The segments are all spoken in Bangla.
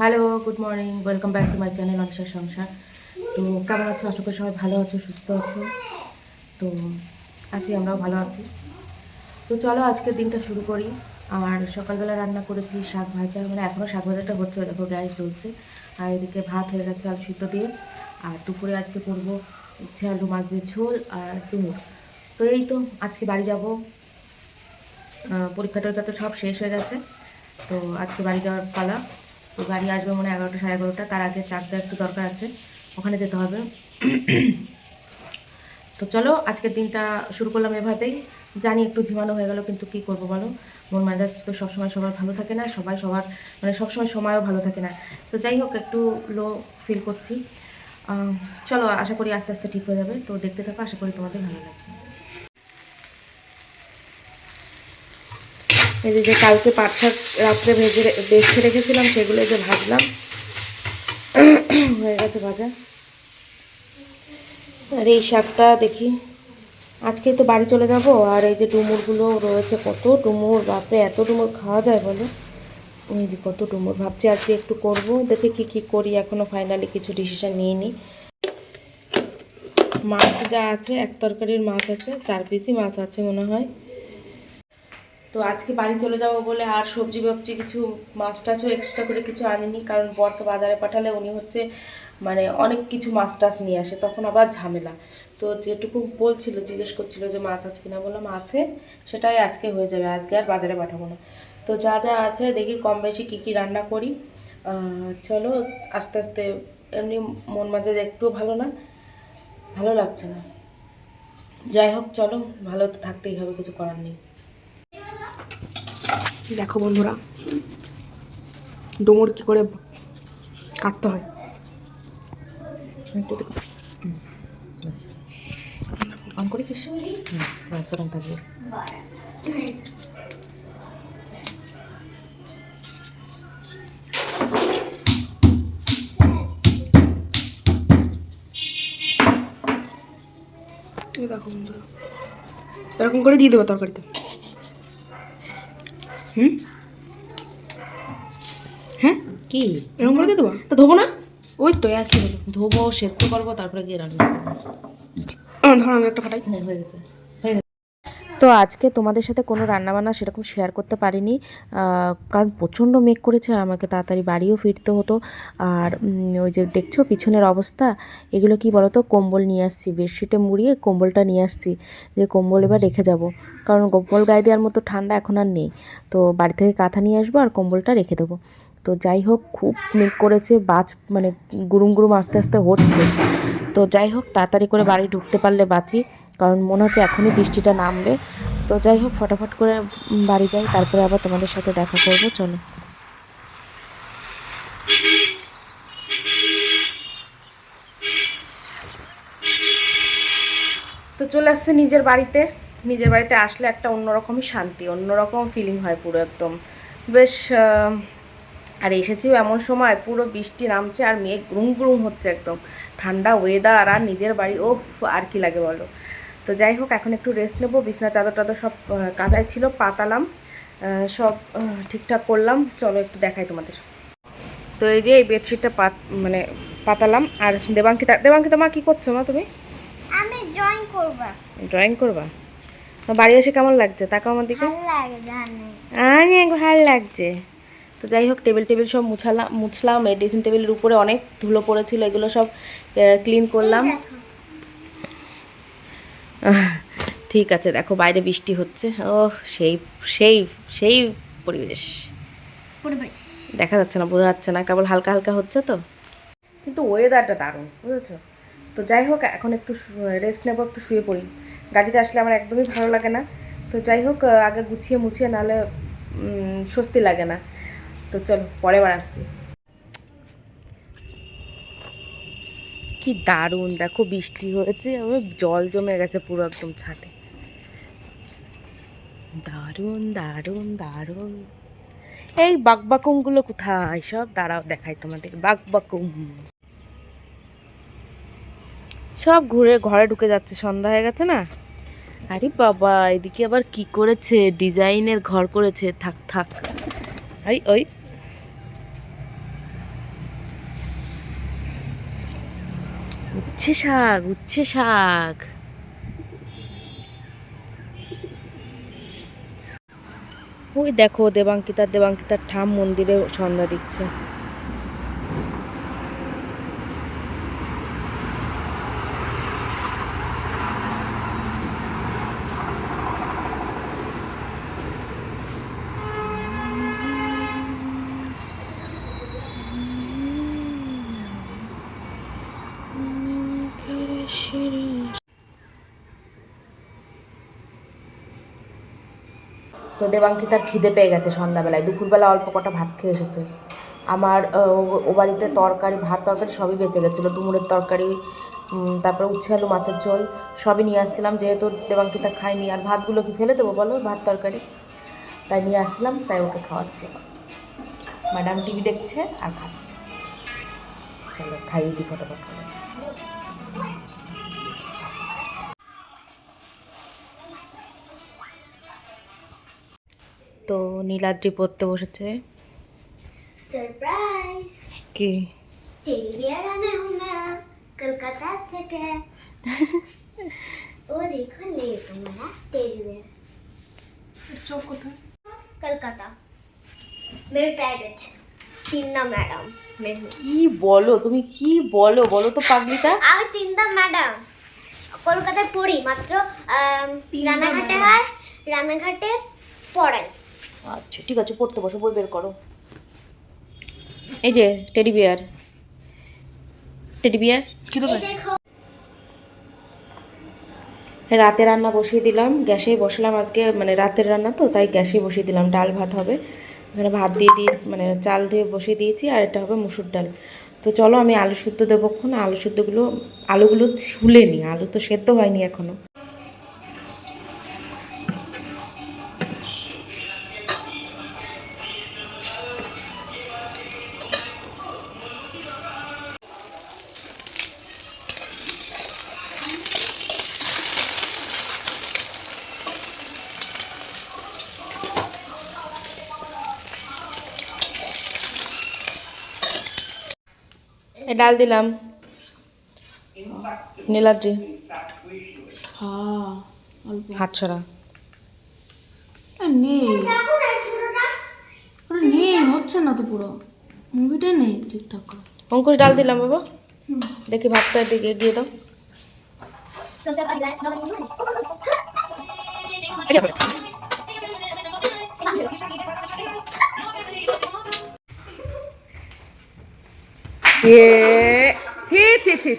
Hello good morning welcome back to my channel অনিশার সংসার তো কেমন আছো? আশা করি সবাই ভালো আছো, সুস্থ আছো। তো আছি, আমরাও ভালো আছি। তো চলো, আজকের দিনটা শুরু করি। আর সকালবেলা রান্না করেছি শাক ভাজা। মানে এখনও শাক ভাজাটা হচ্ছে, দেখো, গ্যাস জ্বলছে। আর এদিকে ভাত হয়ে গেছে আলু সিদ্ধ দিয়ে। আর দুপুরে আজকে করব হচ্ছে আলু, মাছ দিয়ে ঝোল আর ডুমুর তো এই তো, আজকে বাড়ি যাব। পরীক্ষা টরীক্ষা তো সব শেষ হয়ে গেছে। তো আজকে বাড়ি যাওয়ার পালা। তো গাড়ি আসবে মনে এগারোটা সাড়ে এগারোটা, তার আগে চারটা একটু দরকার আছে, ওখানে যেতে হবে। তো চলো, আজকের দিনটা শুরু করলাম এভাবেই। জানি একটু ঝিমানো হয়ে গেল, কিন্তু কি করব বলো? মন মেজাজ তো সবসময় সবার ভালো থাকে না, সবাই সবার মানে সবসময় সময়ও ভালো থাকে না। তো যাই হোক, একটু লো ফিল করছি। চলো, আশা করি আস্তে আস্তে ঠিক হয়ে যাবে। তো দেখতে থাকো, আশা করি তোমাদের ভালো লাগবে। এই যে কালকে পাট শাক রাত্রে ভেজে বেছে রেখেছিলাম, সেগুলো যে ভাজলাম। হয়ে গেছে ভাজা। আর এই শাকটা দেখি আজকেই তো বাড়ি চলে যাব, আর এই যে ডুমুরগুলো রয়েছে কত ডুমুর, বাপরে, এত ডুমুর খাওয়া যায় বলো? এই যে কত ডুমুর, ভাবছি আজকে একটু করব, দেখে কি কি করি এখনও ফাইনালি কিছু ডিসিশন নিয়ে নিই মাছ যা আছে, এক তরকারির মাছ আছে, চার পিসই মাছ আছে মনে হয়। তো আজকে বাড়ি চলে যাব বলে আর সবজি বাবজি কিছু মাছ টাছও এক্সট্রা করে কিছু আনিনি, কারণ বরকে বাজারে পাঠালে উনি হচ্ছে মানে অনেক কিছু মাছ টাছ নিয়ে আসে, তখন আবার ঝামেলা। তো যেটুকু বলছিল, জিজ্ঞেস করছিল যে মাছ আছে কিনা, বললাম আছে, সেটাই আজকে হয়ে যাবে, আজকে আর বাজারে পাঠাবো না। তো যা যা আছে দেখি কম বেশি কী কী রান্না করি। চলো আস্তে আস্তে, এমনি মন মাঝে একটুও ভালো না, ভালো লাগছে না। যাই হোক, চলো, ভালো তো থাকতেই হবে, কিছু করার নেই। দেখো বন্ধুরা ডোমর কি করে কাটতে হয়। অন করেছিস ব্যাস থাকবে দেখো বন্ধুরা এরকম করে দিয়ে দেবো তরকারিতে। হুম? হ্যাঁ? কি? এরকম করে দিয়ে দেবো? তা ধোবো না? ওই তো একই হলো ধোবো সেদ্ধ করব তারপরে গিয়ে রান্না ধরো আমি একটা ফাটাই। হয়ে হয়ে গেছে। তো আজকে তোমাদের সাথে কোনো রান্নাবান্না সেরকম শেয়ার করতে পারিনি কারণ প্রচণ্ড মেঘ করেছে আর আমাকে তাড়াতাড়ি বাড়িও ফিরতে হতো। আর ওই যে দেখছ পিছনের অবস্থা? এগুলো কি বলতো? কম্বল নিয়ে আসছি বেডশিটে মুড়িয়ে কম্বলটা নিয়ে আসছি, যে কম্বল এবার রেখে যাব। কারণ কম্বল গায়ে দেওয়ার মতো ঠান্ডা এখন আর নেই। তো বাড়ি থেকে কাঁথা নিয়ে আসব আর কম্বলটা রেখে দেবো। তো যাই হোক, খুব মেঘ করেছে, বাজ মানে গুরুম গুরুম আস্তে আস্তে হচ্ছে। তো যাই হোক, তাড়াতাড়ি করে বাড়ি ঢুকতে পারলে বাঁচি, কারণ মনে হচ্ছে এখনই বৃষ্টিটা নামবে। তো যাই হোক, ফটাফট করে বাড়ি যাই, তারপরে আবার তোমাদের সাথে দেখা করব, চলো। তো চলে আসছে নিজের বাড়িতে। নিজের বাড়িতে আসলে একটা অন্যরকমই শান্তি, অন্যরকম ফিলিং হয় পুরো একদম। বেশ আর এসেছিও এমন সময় পুরো বৃষ্টি নামছে আর মেঘ গ্রুম গ্রুম হচ্ছে একদম। ঠান্ডা ওয়েদার আর নিজের বাড়ি ও আর কি লাগে বলো। তো যাই হোক এখন একটু রেস্ট নেব। বিছনা চাদর টাদর সব কাচাই ছিল পাতালাম সব ঠিকঠাক করলাম। চলো একটু দেখাই তোমাদের। তো এই যে এই বেডশিটটা পাত মানে পাতালাম আর দেবাঙ্কিতা দেবাঙ্কিতা মা কী করছ মা তুমি? আমি ড্রয়িং করব। ড্রয়িং করবা? বাড়ি এসে কেমন লাগছে? তাকাও আমার দিকে। ভালো লাগে জানি। অনেক ভালো লাগছে। তো যাই হোক টেবিল টেবিল সব মুছালাম মুছলাম এই ড্রেসিং টেবিলের উপরে অনেক ধুলো পড়েছিল এগুলো সব ক্লিন করলাম। ঠিক আছে দেখো বাইরে বৃষ্টি হচ্ছে। ও সেই সেই সেই পরিবেশ। পরিবেশ। দেখা যাচ্ছে না বোঝা যাচ্ছে না কেবল হালকা হালকা হচ্ছে তো। কিন্তু ওয়েদারটা দারুণ বুঝেছ? তো যাই হোক এখন একটু রেস্ট নেব একটু শুয়ে পড়ি। গাড়িতে আসলে আমার একদমই ভালো লাগে না। তো যাই হোক আগে গুছিয়ে মুছিয়ে নাহলে স্বস্তি লাগে না। তো চলো, পরে বার আসছি। কি দারুণ, দেখো বৃষ্টি হয়েছে, আমার জল জমে গেছে পুরো একদম ছাদে। দারুণ দারুণ দারুণ। এই বাকবাকুমগুলো কোথায়? সব দাঁড়াও, দেখাই তোমাদের। বাকবাকুম সব ঘুরে, ঘরে ঢুকে যাচ্ছে, সন্ধ্যা হয়ে গেছে না? আরে বাবা, এদিকে আবার কি করেছে? ডিজাইনের ঘর করেছে, থাক থাক। ওই ওই। উচ্ছে শাক উচ্ছে শাক। ওই দেখো দেবাঙ্কিতার দেবাঙ্কিতার ঠাম মন্দিরে সন্ধ্যা দিচ্ছে। তো দেবাঙ্কিতার খিদে পেয়ে গেছে সন্ধ্যাবেলায়। দুপুরবেলা অল্প কটা ভাত খেয়ে এসেছে। আমার ও- বাড়িতে তরকারি, ভাত তরকারি সবই বেঁচে গেছিল। ডুমুরের তরকারি তারপরে উচ্ছে আলু, মাছের ঝোল সবই নিয়ে আসছিলাম। যেহেতু দেবাঙ্কিতা খায়নি আর ভাতগুলো কি ফেলে দেবো বলো? ভাত তরকারি। তাই নিয়ে আসছিলাম, তাই ওকে খাওয়াচ্ছে ম্যাডাম টিভি দেখছে আর খাচ্ছে। চলো, খাইয়ে দিই ফটোফট। করে তো নীলাদ্রি পড়তে বসেছে। কি? হ্যাঁ? কলকাতা থেকে ও চোখ কলকাতা। প্যাকেজ ম্যাডাম বলো? তুমি কি বলো? বলো তো ম্যাডাম কলকাতায় পড়ি মাত্র রানাঘাটে রানাঘাটে পড়াই। আচ্ছা ঠিক আছে পড়তে বসো বই বের করো। এই যে টেডি বিয়ার টেডি বিয়ার কি রাতে রান্না বসিয়ে দিলাম গ্যাসেই বসলাম আজকে মানে রাতের রান্না তো তাই গ্যাসেই বসিয়ে দিলাম ডাল ভাত হবে। এখানে ভাত দিয়ে দিয়ে মানে চাল দিয়ে বসিয়ে দিয়েছি আর এটা হবে মুসুর ডাল। তো চলো আমি আলু শুদ্ধ দেবোক্ষণ আলু সুদ্ধগুলো আলুগুলো ছুলে নি আলু তো সেদ্ধ হয়নি এখনও। এ ডাল দিলাম নীলাদ্রি হ্যাঁ হাত ছড়া নেই নেই হচ্ছে না তো পুরো মুভিটা নেই ঠিকঠাক করে অঙ্কুশ ডাল দিলাম বাবা দেখি ভাতটা দিকে এগিয়ে দাও ছি ছি ছি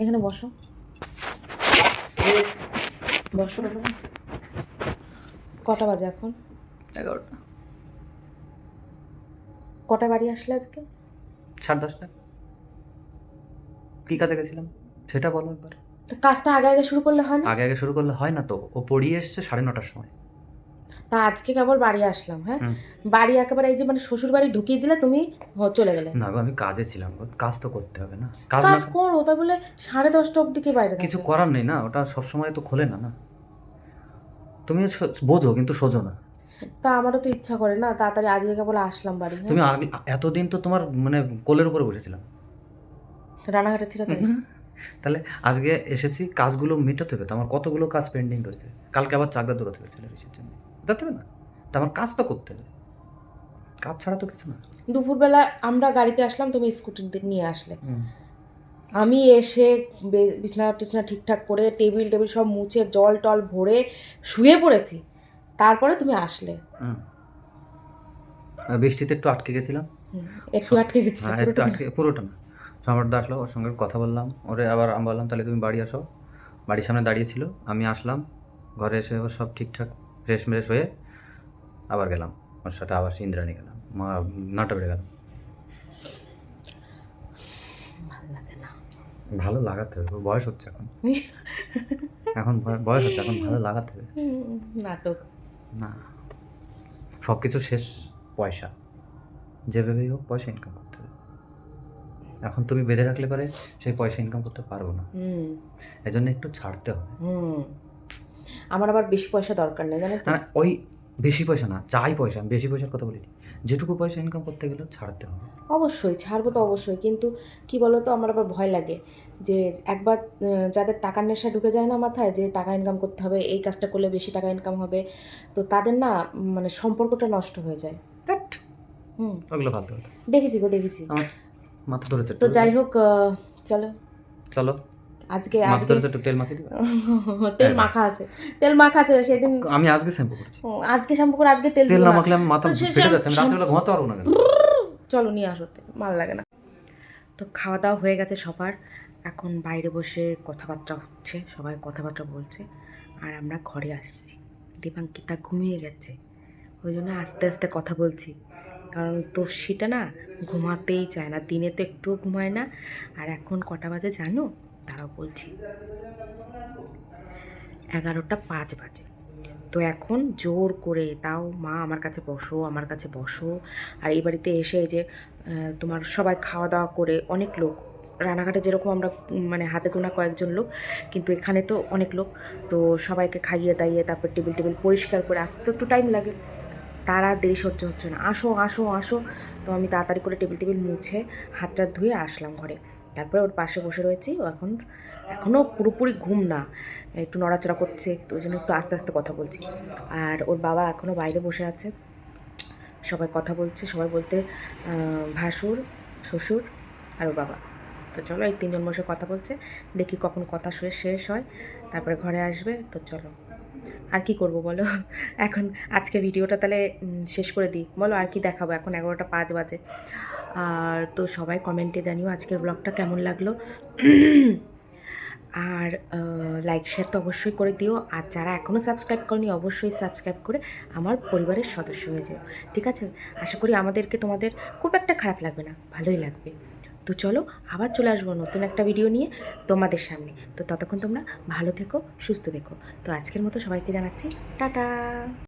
এখানে বসো। বসো। কটা বাজে এখন? এগারোটা। কটা বাড়ি আসলে আজকে? সাড়ে দশটা। কী কাজে গেছিলাম? সেটা বলো একবার। তো কাজটা আগে আগে শুরু করলে হয় না? আগে আগে শুরু করলে হয় না তো? ও পড়িয়ে এসছে সাড়ে নটার সময়। তা আজকে কেবল বাড়ি আসলাম হ্যাঁ? বাড়ি একেবারে এই যে মানে শ্বশুর বাড়ি ঢুকিয়ে দিলে তুমি চলে গেলে। না গো আমি কাজে ছিলাম গো, কাজ তো করতে হবে না। কাজ না কাজ করো তাই বলে সাড়ে দশটা অব্দি কে বাইরে কিছু থাকে? করার নেই না ওটা সবসময় তো খোলে না না। তুমি বোঝো কিন্তু সোজো না। তা আমারও তো ইচ্ছা করে না তাড়াতাড়ি আজকে কেবল আসলাম বাড়ি হ্যাঁ। তুমি এতদিন তো তোমার মানে কোলের উপরে বসেছিলাম। রানাঘাটে ছিল তাই। তাহলে আজকে এসেছি কাজগুলো মেটাতে হবে তো আমার কতগুলো কাজ পেন্ডিং রয়েছে। কালকে আবার চাকদা দৌড়াতে হবে ছেলে ঋষির জন্য। দেখতে হবে না? তা আমার কাজ তো করতে হবে। কাজ ছাড়া তো কিছু না। দুপুরবেলা আমরা গাড়িতে আসলাম তুমি স্কুটি নিয়ে আসলে। আমি এসে বিছনা টিছনা ঠিকঠাক করে টেবিল টেবিল সব মুছে জল টল ভরে শুয়ে পড়েছি। তারপরে তুমি আসলে। বৃষ্টিতে একটু আটকে গেছিলাম। একটু আটকে গেছি হ্যাঁ একটু আটকে পুরোটা না সম্রাটদা আসলো ওর সঙ্গে কথা বললাম। ওরে আবার আমি বললাম তাহলে তুমি বাড়ি আসো। বাড়ির সামনে দাঁড়িয়েছিল আমি আসলাম। ঘরে এসে ওর সব ঠিকঠাক ফ্রেশ ফ্রেশ হয়ে আবার গেলাম। ওর সাথে আবার ইন্দ্রাণী গেলাম। মা নাটা বেড়ে গেলাম ভালো লাগাতে হবে বয়স হচ্ছে এখন। এখন বয়স হচ্ছে এখন ভালো লাগাতে হবে। নাটক। না। সব কিছু শেষ পয়সা। যেভাবেই হোক পয়সা ইনকাম করতে হবে। এখন তুমি বেঁধে রাখলে পরে সেই পয়সা ইনকাম করতে পারব না। এই জন্য একটু ছাড়তে হবে। আমার আবার বেশি পয়সা দরকার নেই জানো ওই বেশি পয়সা না চাই পয়সা আমি বেশি পয়সার কথা বলিনি। যেটুকু পয়সা ইনকাম করতে গেলেও ছাড়তে হবে। অবশ্যই ছাড়বো তো অবশ্যই কিন্তু কি বলো তো আমার আবার ভয় লাগে যে একবার যাদের টাকার নেশা ঢুকে যায় না মাথায় যে টাকা ইনকাম করতে হবে এই কাজটা করলে বেশি টাকা ইনকাম হবে তো তাদের না মানে সম্পর্কটা নষ্ট হয়ে যায়। হুম। ওগুলো দেখেছি গো দেখেছি। মাথা ধরেছে। তো যাই হোক চলো। চলো। আজকে আজকে তেল মাখিয়ে তেল মাখা আছে। তেল মাখা আছে সেদিন আমি আজকে শ্যাম্পু করছি। আজকে শ্যাম্পু করে আজকে তেল তেল না। মাখলে মাথা ফেটে যাচ্ছে আমি রাত্রেবেলা ঘুমাতে পারব না চলো নিয়ে আসো ভালো লাগে না। তো খাওয়া দাওয়া হয়ে গেছে সবার। এখন বাইরে বসে কথাবার্তা হচ্ছে সবাই কথাবার্তা বলছে আর আমরা ঘরে আসছি। দেবাঙ্কিতা ঘুমিয়ে গেছে। ওই জন্য আস্তে আস্তে কথা বলছি। কারণ তোষিটা না ঘুমাতেই চায় না দিনে তো একটুও ঘুমায় না। আর এখন কটা বাজে জানো? তারাও বলছি। এগারোটা পাঁচ বাজে। তো এখন জোর করে তাও মা আমার কাছে বসো, আমার কাছে বসো। আর এই বাড়িতে এসে যে তোমার সবাই খাওয়া দাওয়া করে অনেক লোক। রানাঘাটে যেরকম আমরা মানে হাতে গোনা কয়েকজন লোক, কিন্তু এখানে তো অনেক লোক। তো সবাইকে খাইয়ে দাইয়ে তারপর টেবিল টেবিল পরিষ্কার করে আসতে একটু টাইম লাগে। তারা দেরি সহ্য হচ্ছে না। আসো আসো আসো। তো আমি তাড়াতাড়ি করে টেবিল টেবিল মুছে হাতটা ধুয়ে আসলাম ঘরে। তারপরে ওর পাশে বসে রয়েছি, ও এখন এখনও পুরোপুরি ঘুম না, একটু নড়াচড়া করছে, তো ওই জন্য একটু আস্তে আস্তে কথা বলছি। আর ওর বাবা এখনও বাইরে বসে আছে, সবাই কথা বলছে, সবাই বলতে ভাসুর, শ্বশুর আর ওর বাবা। তো চলো এই তিনজন বসে কথা বলছে, দেখি কখন কথা শুয়ে শেষ হয়, তারপরে ঘরে আসবে, তো চলো। আর কি করব বলো? এখন আজকে ভিডিওটা তাহলে শেষ করে দিই। বলো আর কি দেখাবো? এখন এগারোটা পাঁচ বাজে। তো সবাই কমেন্টে জানিও আজকের ব্লগটা কেমন লাগল। আর লাইক শেয়ার তো অবশ্যই করে দিও। আর যারা এখনও সাবস্ক্রাইব করনি, অবশ্যই সাবস্ক্রাইব করে আমার পরিবারের সদস্য হয়ে যাও। ঠিক আছে? আশা করি আমাদেরকে তোমাদের খুব একটা খারাপ লাগবে না, ভালোই লাগবে। তো চলো, আবার চলে আসব নতুন একটা ভিডিও নিয়ে তোমাদের সামনে। তো ততক্ষণ তোমরা ভালো থেকো, সুস্থ থেকো। তো আজকের মতো সবাইকে জানাচ্ছি, টাটা!